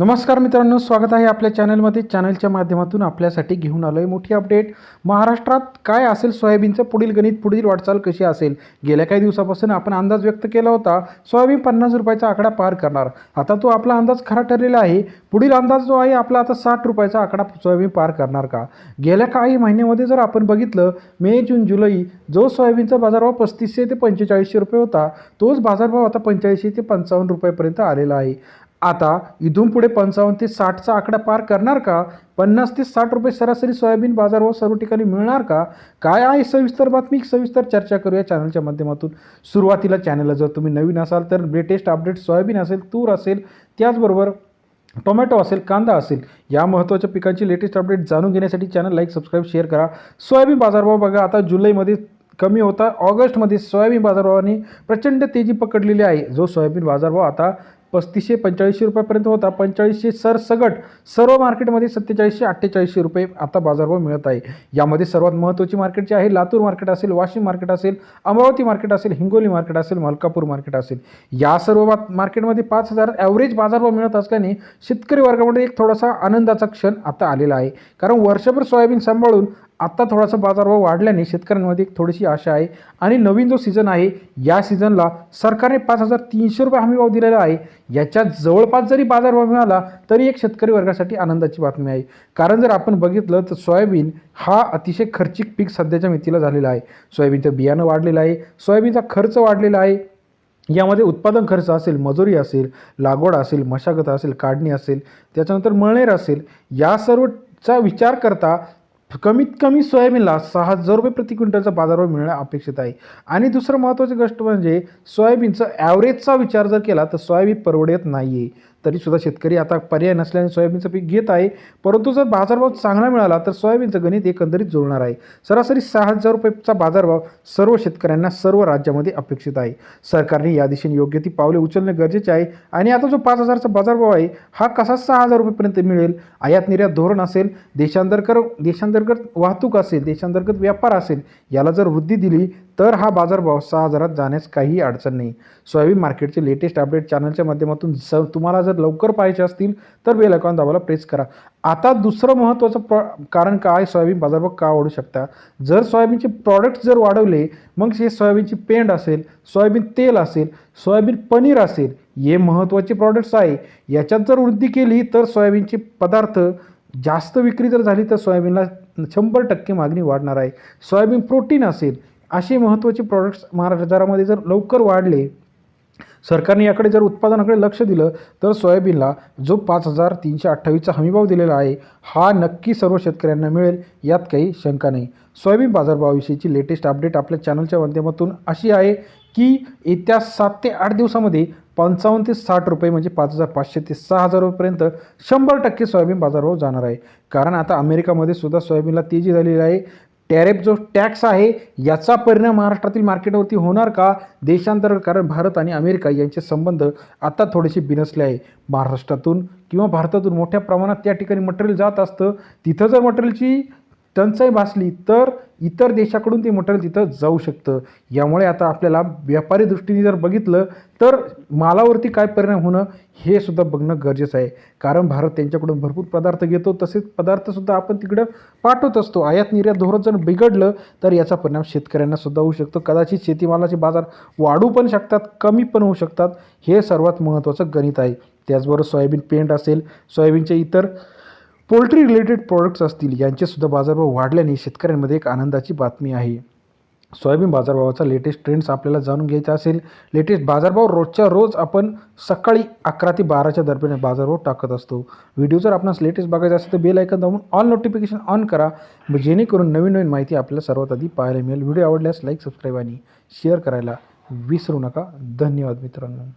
नमस्कार मित्रांनो स्वागत आहे आपल्या चॅनलमध्ये. चॅनलच्या माध्यमातून आपल्यासाठी घेऊन आलो आहे मोठी अपडेट. महाराष्ट्रात काय असेल? सोयाबीनचं पुढील गणित पुढील वाटचाल कशी असेल? गेल्या काही दिवसापासून आपण अंदाज व्यक्त केला होता सोयाबीन पन्नास रुपयाचा आकडा पार करणार. आता तो आपला अंदाज खरा ठरलेला आहे. पुढील अंदाज जो आहे आपला आता साठ रुपयाचा आकडा सोयाबीन पार करणार का? गेल्या काही महिन्यामध्ये जर आपण बघितलं मे जून जुलै जो सोयाबीनचा बाजारभाव पस्तीसशे ते पंचेचाळीसशे रुपये होता तोच बाजारभाव आता पंचेचाळीसशे ते पंचावन्न रुपयापर्यंत आलेला आहे. आता इथून पुढे पंचावन्न ते साठचा आकडा पार करणार का? पन्नास ते साठ रुपये सरासरी सोयाबीन बाजारभाव सर्व ठिकाणी मिळणार का? काय आहे सविस्तर बातमी? सविस्तर चर्चा करूया चॅनलच्या माध्यमातून. सुरुवातीला चॅनलला जर तुम्ही नवीन असाल तर लेटेस्ट अपडेट सोयाबीन असेल तूर असेल त्याचबरोबर टोमॅटो असेल कांदा असेल या महत्त्वाच्या पिकांची लेटेस्ट अपडेट जाणून घेण्यासाठी चॅनल लाईक सबस्क्राईब शेअर करा. सोयाबीन बाजारभाव बघा आता जुलैमध्ये कमी होता. ऑगस्टमध्ये सोयाबीन बाजारभावाने प्रचंड तेजी पकडलेली आहे. जो सोयाबीन बाजारभाव आता पस्तीसशे पंचेचाळीसशे रुपयापर्यंत होता. पंचेचाळीसशे सरसगट सर्व मार्केटमध्ये सत्तेचाळीसशे अठ्ठेचाळीसशे रुपये आता बाजारभाव मिळत आहे. यामध्ये सर्वात महत्त्वाची मार्केट जी आहे लातूर मार्केट असेल वाशिम मार्केट असेल अमरावती मार्केट असेल हिंगोली मार्केट असेल मलकापूर मार्केट असेल. या सर्व मार्केटमध्ये पाच हजार ॲव्हरेज बाजारभाव मिळत असल्याने शेतकरी वर्गामध्ये एक थोडासा आनंदाचा क्षण आता आलेला आहे. कारण वर्षभर सोयाबीन सांभाळून आत्ता थोडासा बाजारभाव वाढल्याने शेतकऱ्यांमध्ये एक थोडीशी आशा आहे. आणि नवीन जो सीझन आहे या सीझनला सरकारने पाच हजार तीनशे रुपये हमीभाव दिलेला आहे. याच्या जवळपास जरी बाजारभाव मिळाला तरी एक शेतकरी वर्गासाठी आनंदाची बातमी आहे. कारण जर आपण बघितलं तर सोयाबीन हा अतिशय खर्चिक पीक सध्याच्या मितीला झालेला आहे. सोयाबीनचं बियाणं वाढलेलं आहे. सोयाबीनचा खर्च वाढलेला आहे. यामध्ये उत्पादन खर्च असेल मजुरी असेल लागवड असेल मशागत असेल काढणी असेल त्याच्यानंतर मळणेर असेल या सर्वचा विचार करता कमीत कमी सोयाबीनला सहा हजार रुपये प्रति क्विंटलचा बाजारभाव मिळणं अपेक्षित आहे. आणि दुसरं महत्त्वाची गोष्ट म्हणजे सोयाबीनचं ॲव्हरेजचा विचार जर केला तर सोयाबीन परवडत नाही आहे तरीसुद्धा शेतकरी आता पर्याय नसल्याने सोयाबीनचं पीक घेत आहे. परंतु जर बाजारभाव चांगला मिळाला तर सोयाबीनचं गणित एकंदरीत जुळणार आहे. सरासरी सहा हजार रुपयेचा बाजारभाव सर्व शेतकऱ्यांना सर्व राज्यामध्ये अपेक्षित आहे. सरकारने या दिशेने योग्य ती पावले उचलणे गरजेचे आहे. आणि आता जो पाच हजारचा बाजारभाव आहे हा कसा सहा हजार रुपयेपर्यंत मिळेल? आयात निर्यात धोरण असेल देशांतर्गत देशांतर्गत वाहतूक असेल देशांतर्गत व्यापार असेल याला जर वृद्धी दिली तर हा बाजारभाव सहा हजारात जाण्यास काहीही अडचण नाही. सोयाबीन मार्केटचे लेटेस्ट अपडेट चॅनलच्या माध्यमातून स तुम्हाला जर लवकर पाहायचे असतील तर बेल अकाउंट दाबायला प्रेस करा. आता दुसरं महत्त्वाचं प्र कारण काय? सोयाबीन बाजारभाव का वाढू शकता? जर सोयाबीनचे प्रॉडक्ट जर वाढवले मग हे सोयाबीनची पेंड असेल सोयाबीन तेल असेल सोयाबीन पनीर असेल हे महत्त्वाचे प्रॉडक्ट्स आहे. याच्यात जर वृद्धी केली तर सोयाबीनचे पदार्थ जास्त विक्री जर झाली तर सोयाबीनला शंभर टक्के मागणी वाढणार आहे. सोयाबीन प्रोटीन असेल असे महत्त्वाचे प्रॉडक्ट्स महाराष्ट्रामध्ये जर लवकर वाढले सरकारने याकडे जर उत्पादनाकडे लक्ष दिलं तर सोयाबीनला जो पाच हजार तीनशे अठ्ठावीसचा हमीभाव दिलेला आहे हा नक्की सर्व शेतकऱ्यांना मिळेल यात काही शंका नाही. सोयाबीन बाजारभावाविषयीची लेटेस्ट अपडेट आपल्या चॅनलच्या माध्यमातून अशी आहे की येत्या सात ते आठ दिवसामध्ये पंचावन्न ते साठ रुपये म्हणजे पाच हजार पाचशे ते सहा हजार रुपयेपर्यंत शंभर टक्के सोयाबीन बाजारभाव जाणार आहे. कारण आता अमेरिकामध्ये सुद्धा सोयाबीनला तेजी झालेली आहे. टॅरेफ जो टॅक्स आहे याचा परिणाम महाराष्ट्रातील मार्केटवरती होणार का? देशांतर्गत कारण भारत आणि अमेरिका यांचे संबंध आता थोडेसे बिनसले आहे. महाराष्ट्रातून किंवा भारतातून मोठ्या प्रमाणात त्या ठिकाणी मटेरियल जात असतं. तिथं जर मटेरियलची टंचाई भासली तर इतर देशाकडून ते मटेरियल तिथं जाऊ शकतं. यामुळे आता आपल्याला व्यापारी दृष्टीने जर बघितलं तर मालावरती काय परिणाम होणं हे सुद्धा बघणं गरजेचं आहे. कारण भारत त्यांच्याकडून भरपूर पदार्थ घेतो तसेच पदार्थसुद्धा आपण तिकडं पाठवत असतो. आयात निर्यात धोरण जर बिघडलं तर याचा परिणाम शेतकऱ्यांना सुद्धा होऊ शकतो. कदाचित शेतीमालाचे बाजार वाढू पण शकतात कमी पण होऊ शकतात. हे सर्वात महत्त्वाचं गणित आहे. त्याचबरोबर सोयाबीन पेंट असेल सोयाबीनचे इतर पोल्ट्री रिलेटेड प्रॉडक्ट्स असतील यांचेसुद्धा बाजारभाव वाढल्याने शेतकऱ्यांमध्ये एक आनंदाची बातमी आहे. सोयाबीन बाजारभावाचा लेटेस्ट ट्रेंड्स आपल्याला जाणून घ्यायचा असेल. लेटेस्ट बाजारभाव रोजच्या रोज आपण सकाळी अकरा ते बाराच्या दरम्यान बाजारभाव टाकत असतो. व्हिडिओ जर आपणास लेटेस्ट बघायचा असेल तर बेल ऐकन दाबून ऑल नोटिफिकेशन ऑन करा. जेणेकरून नवीन नवीन माहिती आपल्याला सर्वात आधी पाहायला मिळेल. व्हिडिओ आवडल्यास लाईक सबस्क्राईब आणि शेअर करायला विसरू नका. धन्यवाद मित्रांनो.